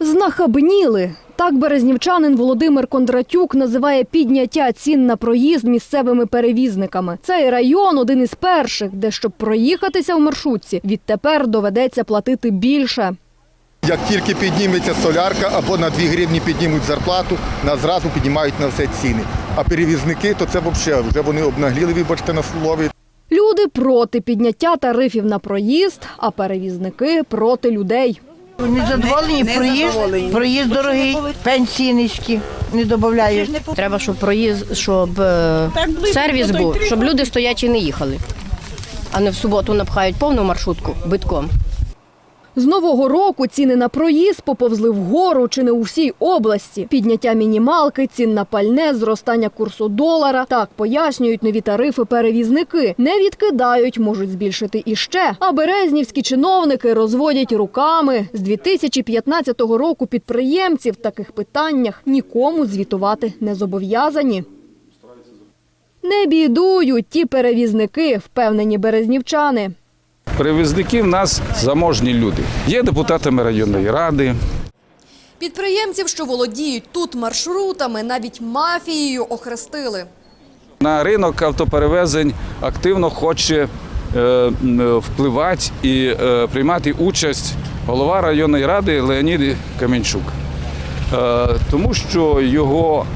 Знахабніли. Так березнівчанин Володимир Кондратюк називає підняття цін на проїзд місцевими перевізниками. Цей район один із перших, де щоб проїхатися в маршрутці, відтепер доведеться платити більше. Як тільки підніметься солярка або на 2 гривні піднімуть зарплату, нас зразу піднімають на все ціни. А перевізники, то це взагалі вже вони обнагліли, вибачте на слові. Люди проти підняття тарифів на проїзд, а перевізники проти людей. Не задоволені проїзд, проїзд дорогий, пенсії низькі, не додають. Треба, щоб проїзд, щоб е, сервіс був, щоб люди стоячі не їхали, а не в суботу напхають повну маршрутку битком. З нового року ціни на проїзд поповзли вгору чи не у всій області. Підняття мінімалки, цін на пальне, зростання курсу долара. Так пояснюють нові тарифи перевізники. Не відкидають, можуть збільшити іще. А березнівські чиновники розводять руками. З 2015 року підприємці в таких питаннях нікому звітувати не зобов'язані. Не бідують ті перевізники, впевнені березнівчани. Перевізники в нас заможні люди. Є депутатами районної ради, Підприємців, що володіють тут маршрутами, навіть мафією охрестили. на ринок автоперевезень активно хоче е, впливати і е, приймати участь голова районної ради Леонід Каменчук. Е, тому що його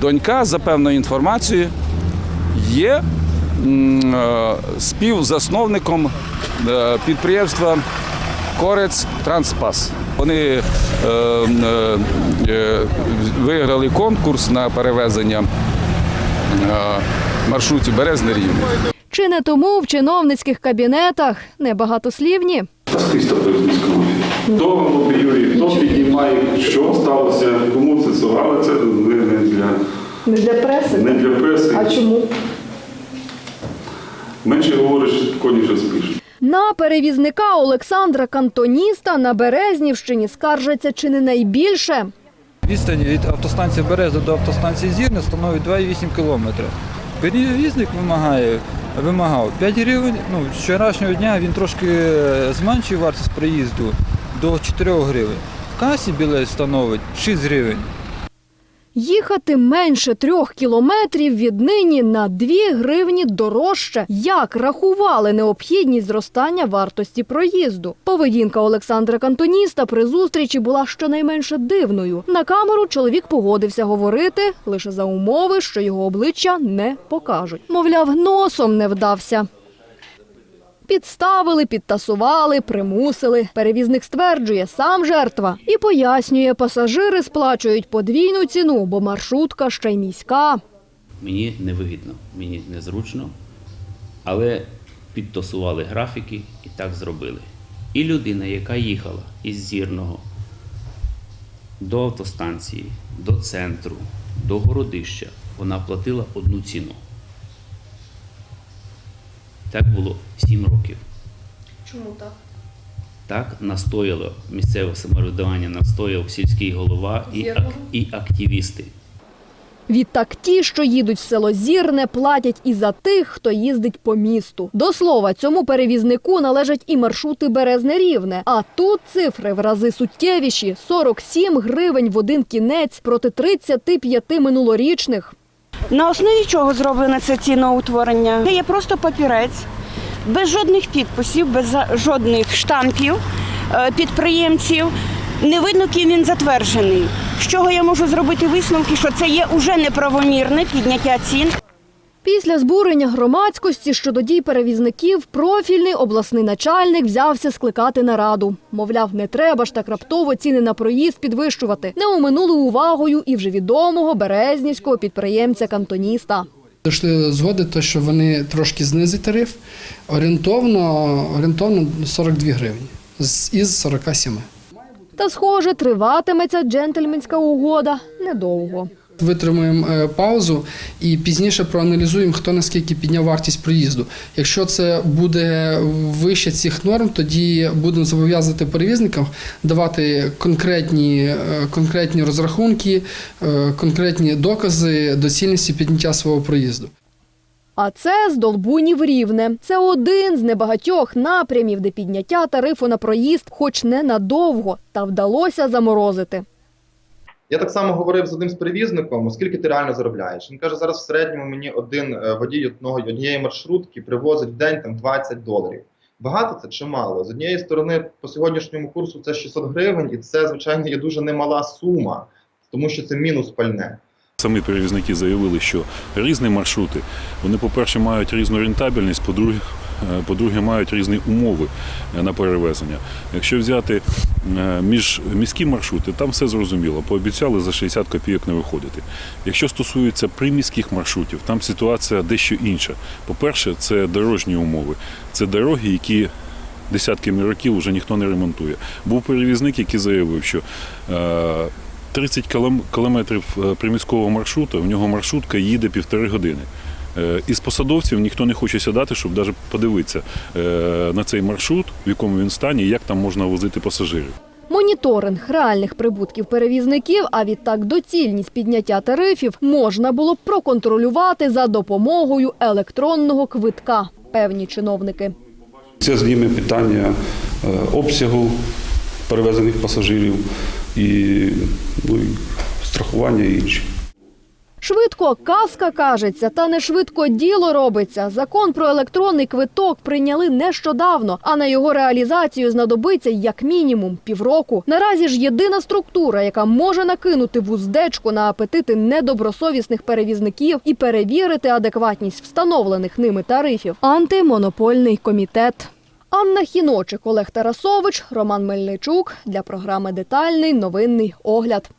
донька, за певною інформацією, є співзасновником е, підприємства Корець Транспас. Вони е, е, е, виграли конкурс на перевезення е, маршрутів Березне Рівне. Чи не тому в чиновницьких кабінетах небагатослівні? такої військової. Хто лобіює, хто піднімає, що сталося, кому це але це не, для, Не для преси. не для преси. чому? Менше говориш, коніше спиш. На перевізника Олександра Кантоніста на Березнівщині скаржаться чи не найбільше. Відстань від автостанції Береза до автостанції Зірне становить 2,8 кілометри. Перевізник вимагає, вимагав 5 гривень. Ну, з вчорашнього дня він трошки е, зменшив вартість проїзду до 4 гривень. В касі білет становить 6 гривень. Їхати менше трьох кілометрів віднині на дві гривні дорожче. Як рахували необхідність зростання вартості проїзду? Поведінка Олександра Кантоніста при зустрічі була щонайменше дивною. На камеру чоловік погодився говорити лише за умови, що його обличчя не покажуть. Мовляв, носом не вдався. Підставили, підтасували, примусили. Перевізник стверджує, сам жертва. І пояснює, пасажири сплачують подвійну ціну, бо маршрутка ще й міська. Мені невигідно, мені незручно, але підтасували графіки і так зробили. І людина, яка їхала із Зірного до автостанції, до центру, до городища, вона платила одну ціну. Так було 7 років. Чому так? Так настояло місцеве самоврядування, настояв сільський голова і, ак- і активісти. Відтак ті, що їдуть в село Зірне, платять і за тих, хто їздить по місту. До слова, цьому перевізнику належать і маршрути Березне Рівне. А тут цифри в рази суттєвіші – 47 гривень в один кінець проти 35 минулорічних. На основі чого зроблене це ціноутворення? Це є просто папірець, без жодних підписів, без жодних штампів е, підприємців. Не видно, ким він затверджений. З чого я можу зробити висновки, що це є уже неправомірне підняття цін. Після збурення громадськості щодо дій перевізників профільний обласний начальник взявся скликати нараду. Мовляв, не треба ж так раптово ціни на проїзд підвищувати. Не оминули увагою і вже відомого березнівського підприємця-кантоніста. Дошли згоди, то що вони трошки знизять тариф орієнтовно, орієнтовно 42 гривні із 47. Та, схоже, триватиметься джентльменська угода недовго. Витримуємо е, паузу і пізніше проаналізуємо, хто наскільки підняв вартість проїзду. Якщо це буде вище цих норм, тоді будемо зобов'язувати перевізникам давати конкретні, е, конкретні розрахунки, е, конкретні докази доцільності підняття свого проїзду. А це з Долбунів Рівне. Це один з небагатьох напрямів, де підняття тарифу на проїзд, хоч не надовго, та вдалося заморозити. Я так само говорив з одним з перевізником, оскільки ти реально заробляєш. Він каже, зараз в середньому мені один е, водій одного однієї маршрутки привозить в день там 20 доларів. Багато це чи мало? З однієї сторони, по сьогоднішньому курсу це 600 гривень, і це, звичайно, є дуже немала сума, тому що це мінус пальне. Самі перевізники заявили, що різні маршрути, вони, по-перше, мають різну рентабельність, по-друге, по-друге, мають різні умови е, на перевезення. Якщо взяти е, між міські маршрути, там все зрозуміло. Пообіцяли за 60 копійок не виходити. Якщо стосується приміських маршрутів, там ситуація дещо інша. По-перше, це дорожні умови, це дороги, які десятками років вже ніхто не ремонтує. Був перевізник, який заявив, що е, 30 кілометрів е, приміського маршруту, в нього маршрутка їде півтори години. Е, Із посадовців ніхто не хоче сідати, щоб навіть подивитися е, на цей маршрут, в якому він стані, і як там можна возити пасажирів. Моніторинг реальних прибутків перевізників, а відтак доцільність підняття тарифів можна було б проконтролювати за допомогою електронного квитка. Певні чиновники. Це зніме питання е, обсягу перевезених пасажирів і, ну, і страхування і інше. Швидко казка кажеться, та не швидко діло робиться. Закон про електронний квиток прийняли нещодавно, а на його реалізацію знадобиться як мінімум півроку. Наразі ж єдина структура, яка може накинути вуздечку на апетити недобросовісних перевізників і перевірити адекватність встановлених ними тарифів антимонопольний комітет. Анна Хіночик, Олег Тарасович, Роман Мельничук для програми Детальний новинний огляд.